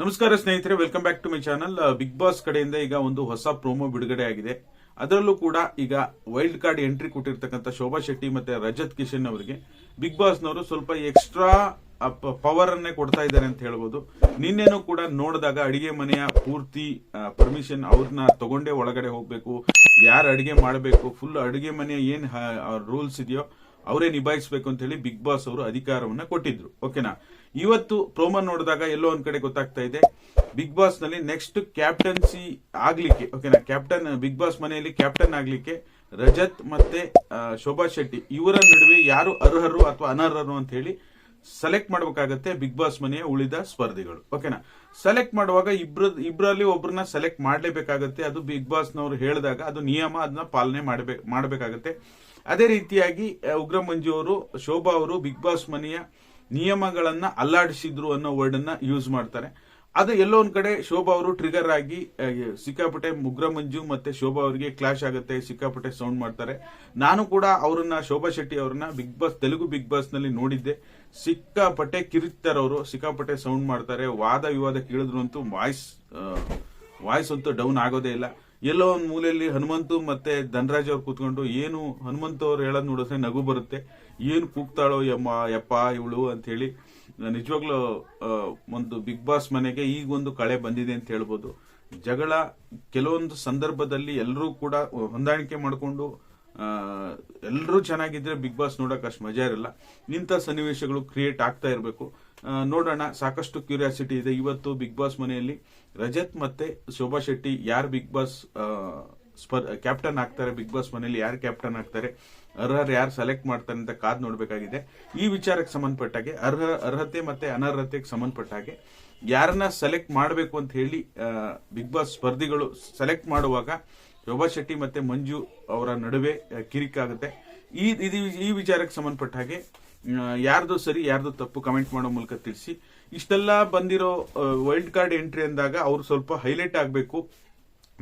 ನಮಸ್ಕಾರ ಸ್ನೇಹಿತರೆ welcome back to my channel Bigg Boss ಕಡೆಯಿಂದ ಈಗ ಒಂದು ಹೊಸ ಪ್ರೋಮೋ ಬಿಡುಗಡೆ ಆಗಿದೆ. ಅದರಲ್ಲೂ ಕೂಡ ಈಗ ವೈಲ್ಡ್ ಕಾರ್ಡ್ ಎಂಟ್ರಿ ಕೊಟ್ಟಿರ್ತಕ್ಕಂಥ ಶೋಭಾ ಶೆಟ್ಟಿ ಮತ್ತೆ ರಜತ್ ಕಿಶನ್ ಅವರಿಗೆ ಬಿಗ್ ಬಾಸ್ನವರು ಸ್ವಲ್ಪ ಎಕ್ಸ್ಟ್ರಾ ಪವರ್ ಅನ್ನೇ ಕೊಡ್ತಾ ಇದ್ದಾರೆ ಅಂತ ಹೇಳ್ಬೋದು. ನಿನ್ನೆನೂ ಕೂಡ ನೋಡಿದಾಗ ಅಡಿಗೆ ಮನೆಯ ಪೂರ್ತಿ ಪರ್ಮಿಷನ್ ಅವ್ರನ್ನ ತಗೊಂಡೇ ಒಳಗಡೆ ಹೋಗ್ಬೇಕು. ಯಾರು ಅಡಿಗೆ ಮಾಡಬೇಕು? ಫುಲ್ ಅಡಿಗೆ ಮನೆಯ ಏನ್ ರೂಲ್ಸ್ ಇದೆಯೋ ಅವರೇ ನಿಭಾಯಿಸಬೇಕು ಅಂತ ಹೇಳಿ ಬಿಗ್ ಬಾಸ್ ಅವರು ಅಧಿಕಾರವನ್ನ ಕೊಟ್ಟಿದ್ರು. ಓಕೆನಾ ಇವತ್ತು ಪ್ರೋಮೋ ನೋಡಿದಾಗ ಎಲ್ಲೋ ಒಂದ್ ಕಡೆ ಗೊತ್ತಾಗ್ತಾ ಇದೆ. ಬಿಗ್ ಬಾಸ್ನಲ್ಲಿ ನೆಕ್ಸ್ಟ್ ಕ್ಯಾಪ್ಟನ್ಸಿ ಆಗ್ಲಿಕ್ಕೆ ಓಕೆನಾ ಕ್ಯಾಪ್ಟನ್ ಬಿಗ್ ಬಾಸ್ ಮನೆಯಲ್ಲಿ ಕ್ಯಾಪ್ಟನ್ ಆಗ್ಲಿಕ್ಕೆ ರಜತ್ ಮತ್ತೆ ಶೋಭಾ ಶೆಟ್ಟಿ ಇವರ ನಡುವೆ ಯಾರು ಅರ್ಹರು ಅಥವಾ ಅನರ್ಹರು ಅಂತ ಹೇಳಿ ಸೆಲೆಕ್ಟ್ ಮಾಡಬೇಕಾಗತ್ತೆ ಬಿಗ್ ಬಾಸ್ ಮನೆಯ ಉಳಿದ ಸ್ಪರ್ಧಿಗಳು. ಓಕೆನಾ ಸೆಲೆಕ್ಟ್ ಮಾಡುವಾಗ ಇಬ್ರ ಇಬ್ಬರಲ್ಲಿ ಒಬ್ಬರನ್ನ ಸೆಲೆಕ್ಟ್ ಮಾಡಲೇಬೇಕಾಗತ್ತೆ. ಅದು ಬಿಗ್ ಬಾಸ್ ನವರು ಹೇಳಿದಾಗ ಅದು ನಿಯಮ, ಅದನ್ನ ಪಾಲನೆ ಮಾಡಬೇಕು ಮಾಡಬೇಕಾಗತ್ತೆ. ಅದೇ ರೀತಿಯಾಗಿ ಉಗ್ರ ಮಂಜು ಅವರು, ಶೋಭಾ ಅವರು ಬಿಗ್ ಬಾಸ್ ಮನೆಯ ನಿಯಮಗಳನ್ನ ಅಲ್ಲಾಡಿಸಿದ್ರು ಅನ್ನೋ ವರ್ಡ್ ಅನ್ನ ಯೂಸ್ ಮಾಡ್ತಾರೆ. ಅದು ಎಲ್ಲೋ ಒಂದ್ ಕಡೆ ಶೋಭಾ ಅವರು ಟ್ರಿಗರ್ ಆಗಿ ಸಿಕ್ಕಾಪಟ್ಟೆ ಮುಗ್ರ ಮಂಜು ಮತ್ತೆ ಶೋಭಾ ಅವರಿಗೆ ಕ್ಲಾಶ್ ಆಗುತ್ತೆ, ಸಿಕ್ಕಾಪಟ್ಟೆ ಸೌಂಡ್ ಮಾಡ್ತಾರೆ. ನಾನು ಕೂಡ ಅವರನ್ನ, ಶೋಭಾ ಶೆಟ್ಟಿ ಅವರನ್ನ ಬಿಗ್ ಬಾಸ್ ತೆಲುಗು ಬಿಗ್ ಬಾಸ್ನಲ್ಲಿ ನೋಡಿದ್ದೆ. ಸಿಕ್ಕಾಪಟ್ಟೆ ಕಿರಿತಾರವರು ಸಿಕ್ಕಾಪಟ್ಟೆ ಸೌಂಡ್ ಮಾಡ್ತಾರೆ. ವಾದ ವಿವಾದ ಕೇಳಿದ್ರು ಅಂತೂ ವಾಯ್ಸ್ ವಾಯ್ಸ್ ಅಂತೂ ಡೌನ್ ಆಗೋದೇ ಇಲ್ಲ. ಎಲ್ಲೋ ಒಂದು ಮೂಲೆಯಲ್ಲಿ ಹನುಮಂತು ಮತ್ತೆ ಧನರಾಜ್ ಅವ್ರು ಕೂತ್ಕೊಂಡು, ಏನು ಹನುಮಂತ ಅವ್ರು ಹೇಳೋದು ನೋಡಿದ್ರೆ ನಗು ಬರುತ್ತೆ. ಏನು ಕೂಗ್ತಾಳೋ ಯಮ್ಮ, ಯಪ್ಪ, ಇವಳು ಅಂತ ಹೇಳಿ ನಿಜವಾಗ್ಲೂ ಒಂದು ಬಿಗ್ ಬಾಸ್ ಮನೆಗೆ ಈಗ ಒಂದು ಕಳೆ ಬಂದಿದೆ ಅಂತ ಹೇಳ್ಬೋದು. ಜಗಳ ಕೆಲವೊಂದು ಸಂದರ್ಭದಲ್ಲಿ ಎಲ್ಲರೂ ಕೂಡ ಹೊಂದಾಣಿಕೆ ಮಾಡಿಕೊಂಡು ಎಲ್ಲರೂ ಚೆನ್ನಾಗಿದ್ರೆ ಬಿಗ್ ಬಾಸ್ ನೋಡಕ್ ಅಷ್ಟು ಮಜಾ ಇರಲ್ಲ. ಇಂಥ ಸನ್ನಿವೇಶಗಳು ಕ್ರಿಯೇಟ್ ಆಗ್ತಾ ಇರಬೇಕು. ನೋಡೋಣ, ಸಾಕಷ್ಟು ಕ್ಯೂರಿಯಾಸಿಟಿ ಇದೆ. ಇವತ್ತು ಬಿಗ್ ಬಾಸ್ ಮನೆಯಲ್ಲಿ ರಜತ್ ಮತ್ತೆ ಶೋಭಾ ಶೆಟ್ಟಿ ಯಾರು ಬಿಗ್ ಬಾಸ್ ಸ್ಪರ್ ಕ್ಯಾಪ್ಟನ್ ಆಗ್ತಾರೆ ಬಿಗ್ ಬಾಸ್ ಮನೆಯಲ್ಲಿ ಯಾರು ಕ್ಯಾಪ್ಟನ್ ಆಗ್ತಾರೆ, ಅರ್ಹರು ಯಾರು ಸೆಲೆಕ್ಟ್ ಮಾಡ್ತಾರೆ ಅಂತ ಕಾದ್ ನೋಡಬೇಕಾಗಿದೆ. ಈ ವಿಚಾರಕ್ಕೆ ಸಂಬಂಧಪಟ್ಟಾಗೆ ಅರ್ಹ, ಅರ್ಹತೆ ಮತ್ತೆ ಅನರ್ಹತೆಗೆ ಸಂಬಂಧಪಟ್ಟ ಹಾಗೆ, ಯಾರನ್ನ ಸೆಲೆಕ್ಟ್ ಮಾಡಬೇಕು ಅಂತ ಹೇಳಿ ಬಿಗ್ ಬಾಸ್ ಸ್ಪರ್ಧಿಗಳು ಸೆಲೆಕ್ಟ್ ಮಾಡುವಾಗ ಶೋಭಾ ಶೆಟ್ಟಿ ಮತ್ತೆ ಮಂಜು ಅವರ ನಡುವೆ ಕಿರಿಕ್ ಕಿರಿಕಾಗುತ್ತೆ ಈ, ಇದು, ಈ ವಿಚಾರಕ್ಕೆ ಸಂಬಂಧಪಟ್ಟ ಹಾಗೆ ಯಾರ್ದು ಸರಿ, ಯಾರ್ದು ತಪ್ಪು ಕಮೆಂಟ್ ಮಾಡೋ ಮೂಲಕ ತಿಳಿಸಿ. ಇಷ್ಟೆಲ್ಲ ಬಂದಿರೋ ವೈಲ್ಡ್ ಕಾರ್ಡ್ ಎಂಟ್ರಿ ಅಂದಾಗ ಅವ್ರು ಸ್ವಲ್ಪ ಹೈಲೈಟ್ ಆಗಬೇಕು.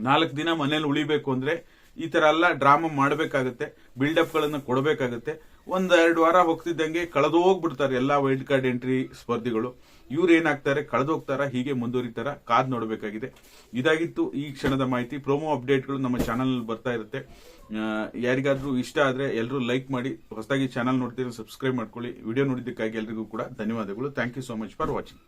ನಾಲ್ಕು ದಿನ ಮನೇಲಿ ಉಳಿಬೇಕು ಅಂದ್ರೆ ಈ ತರ ಎಲ್ಲ ಡ್ರಾಮಾ ಮಾಡಬೇಕಾಗುತ್ತೆ ಬಿಲ್ಡಪ್ ಗಳನ್ನ ಕೊಡಬೇಕಾಗುತ್ತೆ. ಒಂದ್ ಎರಡು ವಾರ ಹೋಗ್ತಿದ್ದಂಗೆ ಕಳೆದು ಹೋಗ್ಬಿಡ್ತಾರೆ ಎಲ್ಲಾ ವೈಲ್ಡ್ ಕಾರ್ಡ್ ಎಂಟ್ರಿ ಸ್ಪರ್ಧಿಗಳು. ಇವ್ರು ಏನಾಗ್ತಾರೆ ಕಳೆದು ಹೋಗ್ತಾರ ಹೀಗೆ ಮುಂದುವರಿತಾರ, ಕಾದ್ ನೋಡಬೇಕಾಗಿದೆ. ಇದಾಗಿತ್ತು ಈ ಕ್ಷಣದ ಮಾಹಿತಿ. ಪ್ರೋಮೋ ಅಪ್ಡೇಟ್ಗಳು ನಮ್ಮ ಚಾನಲ್ ಬರ್ತಾ ಇರುತ್ತೆ. ಯಾರಿಗಾದ್ರೂ ಇಷ್ಟ ಆದ್ರೆ ಎಲ್ಲರೂ ಲೈಕ್ ಮಾಡಿ, ಹೊಸದಾಗಿ ಚಾನಲ್ ನೋಡ್ತೀರಾ ಸಬ್ಸ್ಕ್ರೈಬ್ ಮಾಡ್ಕೊಳ್ಳಿ. ವಿಡಿಯೋ ನೋಡಿದ್ದಕ್ಕಾಗಿ ಎಲ್ರಿಗೂ ಕೂಡ ಧನ್ಯವಾದಗಳು. Thank you so much for watching